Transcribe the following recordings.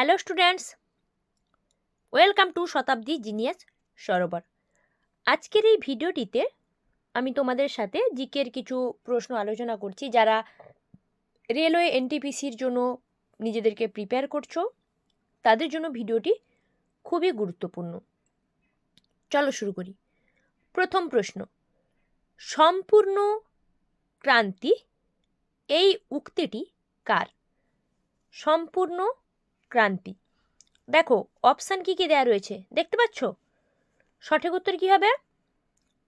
Hello students welcome to Shatabdi genius Sarobar আজকের এই ভিডিওটিতে আমি তোমাদের সাথে জিকের কিছু প্রশ্ন আলোচনা করছি যারা রেলওয়ে এনটিপিসির জন্য নিজেদেরকে প্রিপেয়ার করছ। তাদের জন্য ভিডিওটি খুবই গুরুত্বপূর্ণ। চলো শুরু করি। প্রথম প্রশ্ন, সম্পূর্ণ ক্রান্তি এই উক্তিটি কার? সম্পূর্ণ ক্রান্তি। দেখো অপশান কি কি দেওয়া রয়েছে? দেখতে পাচ্ছ? সঠিক উত্তর কি হবে?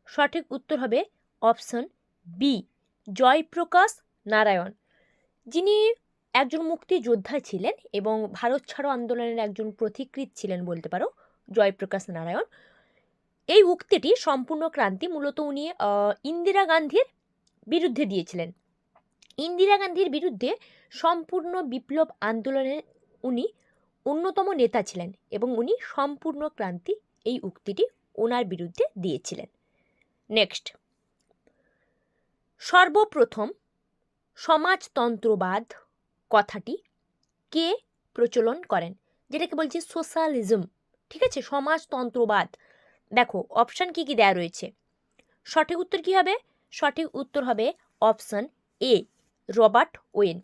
সঠিক উত্তর হবে অপশন বি জয়প্রকাশ নারায়ণ। যিনি একজন মুক্তিযোদ্ধা ছিলেন এবং ভারত ছাড়ো আন্দোলনের একজন প্রতিকৃত ছিলেন বলতে পারো, জয়প্রকাশ নারায়ণ। এই উক্তিটি সম্পূর্ণ ক্রান্তি, মূলত উনি ইন্দিরা গান্ধীর বিরুদ্ধে দিয়েছিলেন। ইন্দিরা গান্ধীর বিরুদ্ধে সম্পূর্ণ বিপ্লব আন্দোলনের উনি অন্যতম নেতা ছিলেন এবং উনি সম্পূর্ণ ক্রান্তি এই উক্তিটি ওনার বিরুদ্ধে দিয়েছিলেন। নেক্সট। সর্বপ্রথম সমাজতন্ত্রবাদ কথাটি কে প্রচলন করেন? যেটাকে বলছি সোশ্যালিজম। ঠিক আছে? সমাজতন্ত্রবাদ। দেখো, অপশান কি কি দেয়া রয়েছে? সঠিক উত্তর কি হবে? সঠিক উত্তর হবে অপশান এ, রবার্ট ওয়েন।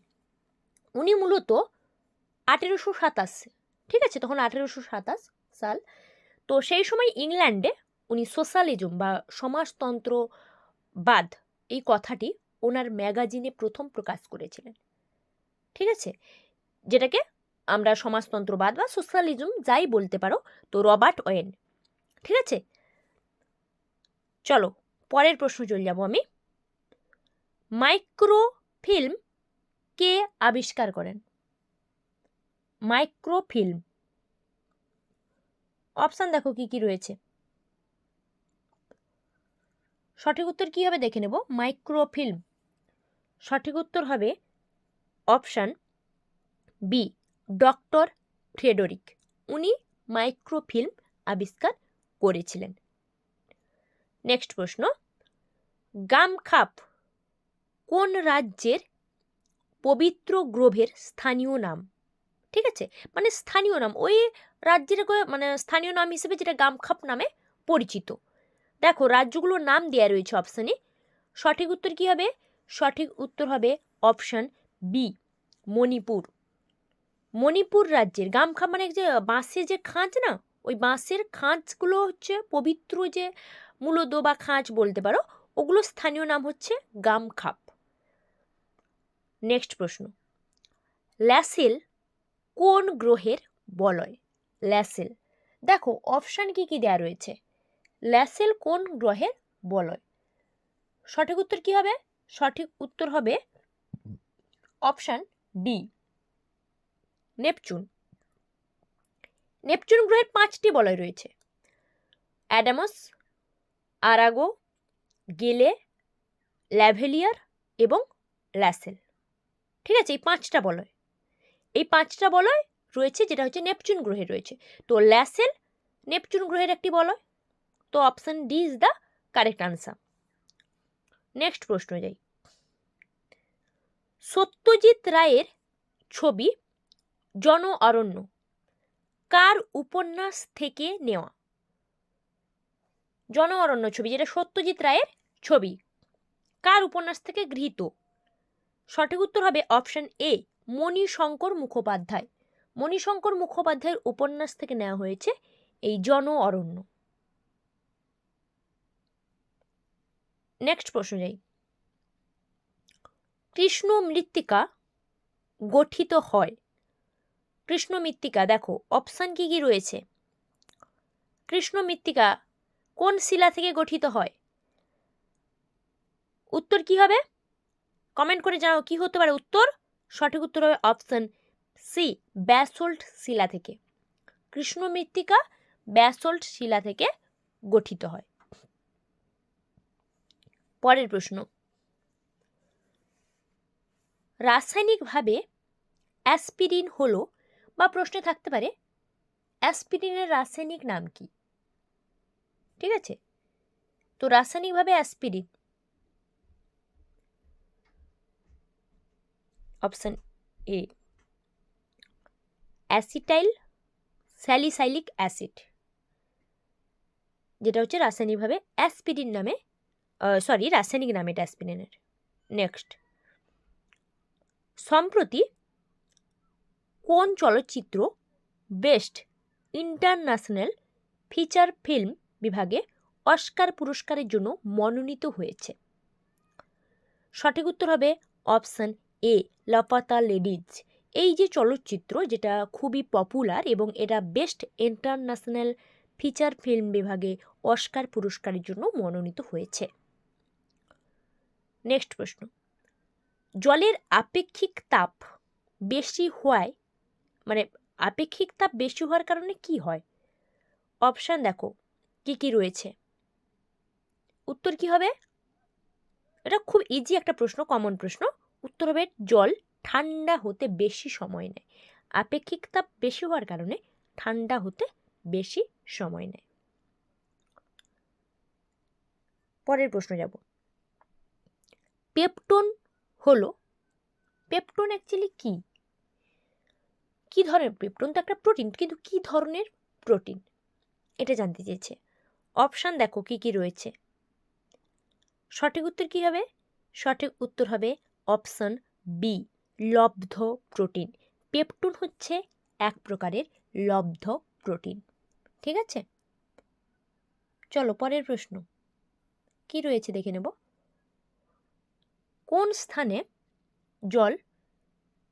উনি মূলত আঠেরোশো সাতাশ, ঠিক আছে? তখন আঠেরোশো সাতাশ সাল। তো সেই সময় ইংল্যান্ডে উনি সোশ্যালিজম বা সমাজতন্ত্রবাদ, এই কথাটি ওনার ম্যাগাজিনে প্রথম প্রকাশ করেছিলেন। ঠিক আছে? যেটাকে আমরা সমাজতন্ত্রবাদ বা সোশ্যালিজম যাই বলতে পারো, তো রবার্ট ওয়েন। ঠিক আছে? চলো, পরের প্রশ্ন চলে যাব আমি। মাইক্রো ফিল্ম কে আবিষ্কার করেন? মাইক্রোফিল্ম। অপশান দেখো কি কি রয়েছে। সঠিক উত্তর কি হবে দেখে নেব, মাইক্রোফিল্ম। সঠিক উত্তর হবে অপশান বি, ডক্টর ফ্রেডরিক। উনি মাইক্রোফিল্ম আবিষ্কার করেছিলেন। নেক্সট প্রশ্ন, গামখাপ কোন রাজ্যের পবিত্র গ্রোভের স্থানীয় নাম? ঠিক আছে? মানে স্থানীয় নাম। ওই রাজ্যের মানে স্থানীয় নাম হিসেবে যেটা গামখাপ নামে পরিচিত। দেখো, রাজ্যগুলোর নাম দেওয়া রয়েছে অপশানে সঠিক উত্তর কি হবে? সঠিক উত্তর হবে অপশান বি মণিপুর। মণিপুর রাজ্যের গামখাপ মানে যে বাঁশের যে খাঁজ না, ওই বাঁশের খাঁজগুলো হচ্ছে পবিত্র যে মূলদ বা খাঁজ বলতে পারো, ওগুলো স্থানীয় নাম হচ্ছে গামখাপ। নেক্সট প্রশ্ন। ল্যাসেল কোন গ্রহের বলয়? ল্যাসেল। দেখো অপশান কি কি দেয়া রয়েছে? ল্যাসেল কোন গ্রহের বলয়? সঠিক উত্তর কি হবে? সঠিক উত্তর হবে অপশান ডি নেপচুন। নেপচুন গ্রহের পাঁচটি বলয় রয়েছে। অ্যাডামস, আরাগো, গেলে, ল্যাভেলিয়ার এবং ল্যাসেল। ঠিক আছে, এই পাঁচটা বলয়। এই পাঁচটা বলয় রয়েছে যেটা হচ্ছে নেপচুন গ্রহে রয়েছে। তো ল্যাসেল নেপচুন গ্রহের একটি বলয়। তো option D is the correct answer. Next প্রশ্ন যাই। সত্যজিৎ রায়ের ছবি জন অরণ্য কার উপন্যাস থেকে নেওয়া? জন অরণ্য ছবি যেটা সত্যজিৎ রায়ের ছবি। কার উপন্যাস থেকে গৃহীত? সঠিক উত্তর হবে অপশন এ মণিশঙ্কর মুখোপাধ্যায়। মণিশঙ্কর মুখোপাধ্যায়ের উপন্যাস থেকে নেওয়া হয়েছে এই জন অরণ্য। নেক্সট প্রশ্ন যাই। কৃষ্ণ মৃত্তিকা গঠিত হয়। কৃষ্ণ মৃত্তিকা, দেখো অপশান কি কি রয়েছে? কৃষ্ণ মৃত্তিকা কোন শিলা থেকে গঠিত হয়? উত্তর কি হবে? কমেন্ট করে জানাও, কি হতে পারে উত্তর? সঠিক উত্তর হবে অপশন সি ব্যাসল্ট শিলা থেকে। কৃষ্ণ মৃত্তিকা ব্যাসল্ট শিলা থেকে গঠিত হয়। পরের প্রশ্ন। রাসায়নিকভাবে অ্যাসপিরিন হলো বা প্রশ্নে থাকতে পারে অ্যাসপিরিনের রাসায়নিক নাম কি? ঠিক আছে? তো রাসায়নিকভাবে aspirin option A. Acetyl salicylic acid, যেটা হচ্ছে রাসায়নিকভাবে অ্যাসপিরিন নামে সরি রাসায়নিক নাম এটা অ্যাসপিরিনের নেক্সট সম্প্রতি কোন চলচ্চিত্র বেস্ট ইন্টারন্যাশনাল ফিচার ফিল্ম বিভাগে অস্কার পুরস্কারের জন্য মনোনীত হয়েছে? সঠিক উত্তর হবে অপশান এ লাপাতা লেডিজ। এই যে চলচ্চিত্র, যেটা খুবই পপুলার এবং এটা বেস্ট ইন্টারন্যাশনাল ফিচার ফিল্ম বিভাগে অস্কার পুরস্কারের জন্য মনোনীত হয়েছে। নেক্সট প্রশ্ন। জলের আপেক্ষিক তাপ বেশি হওয়ায় মানে আপেক্ষিক তাপ বেশি হওয়ার কারণে কি হয়? অপশান দেখো, কি কি রয়েছে? উত্তর কি হবে? এটা খুব ইজি একটা প্রশ্ন কমন প্রশ্ন। উত্তর হবে জল ঠান্ডা হতে বেশি সময় নেয়। আপেক্ষিক তাপ বেশি হওয়ার কারণে ঠান্ডা হতে বেশি সময় নেয়। পরের প্রশ্ন যাব। পেপটন হলো, পেপটন অ্যাকচুয়ালি কি? কি ধরনের পেপটন? তো একটা প্রোটিন, কিন্তু কি ধরনের প্রোটিন? এটা জানতে চেয়েছে। অপশান দেখো কি কি রয়েছে। সঠিক উত্তর কি হবে? সঠিক উত্তর হবে অপশান বি, লব্ধ প্রোটিন। পেপটুন হচ্ছে এক প্রকারের লব্ধ প্রোটিন। ঠিক আছে? চলো, পরের প্রশ্ন। কি রয়েছে দেখে নেব। কোন স্থানে জল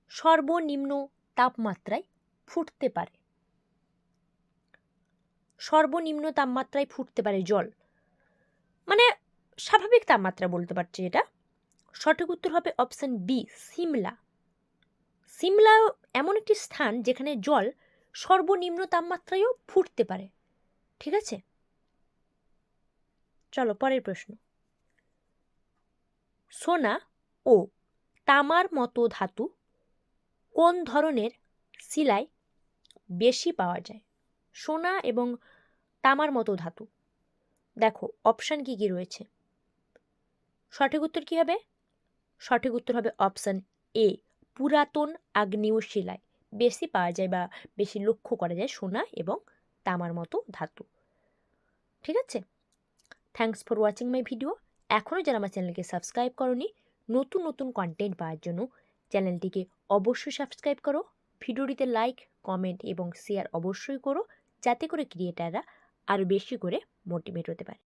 সর্বনিম্ন তাপমাত্রায় ফুটতে পারে? সর্বনিম্ন তাপমাত্রায় ফুটতে পারে জল। মানে স্বাভাবিক তাপমাত্রা বলতে পারছি এটা। সঠিক উত্তর হবে অপশান বি সিমলা। সিমলা এমন একটি স্থান যেখানে জল সর্বনিম্ন তাপমাত্রায়ও ফুটতে পারে। ঠিক আছে? চলো, পরের প্রশ্ন। সোনা ও তামার মতো ধাতু কোন ধরনের শিলায় বেশি পাওয়া যায়? সোনা এবং তামার মতো ধাতু। দেখো অপশান কি কি রয়েছে? সঠিক উত্তর কী হবে? সঠিক উত্তর হবে অপশান এ পুরাতন আগ্নেয় শিলায় বেশি পাওয়া যায় বা বেশি লক্ষ্য করা যায় সোনা এবং তামার মতো ধাতু। ঠিক আছে? Thanks for watching my video এখনও যারা আমার চ্যানেলকে সাবস্ক্রাইব করনি, নতুন নতুন কন্টেন্ট পাওয়ার জন্য চ্যানেলটিকে অবশ্যই সাবস্ক্রাইব করো। ভিডিওটিতে লাইক কমেন্ট এবং শেয়ার অবশ্যই করো। যাতে করে ক্রিয়েটাররা আরও বেশি করে মোটিভেট হতে পারে।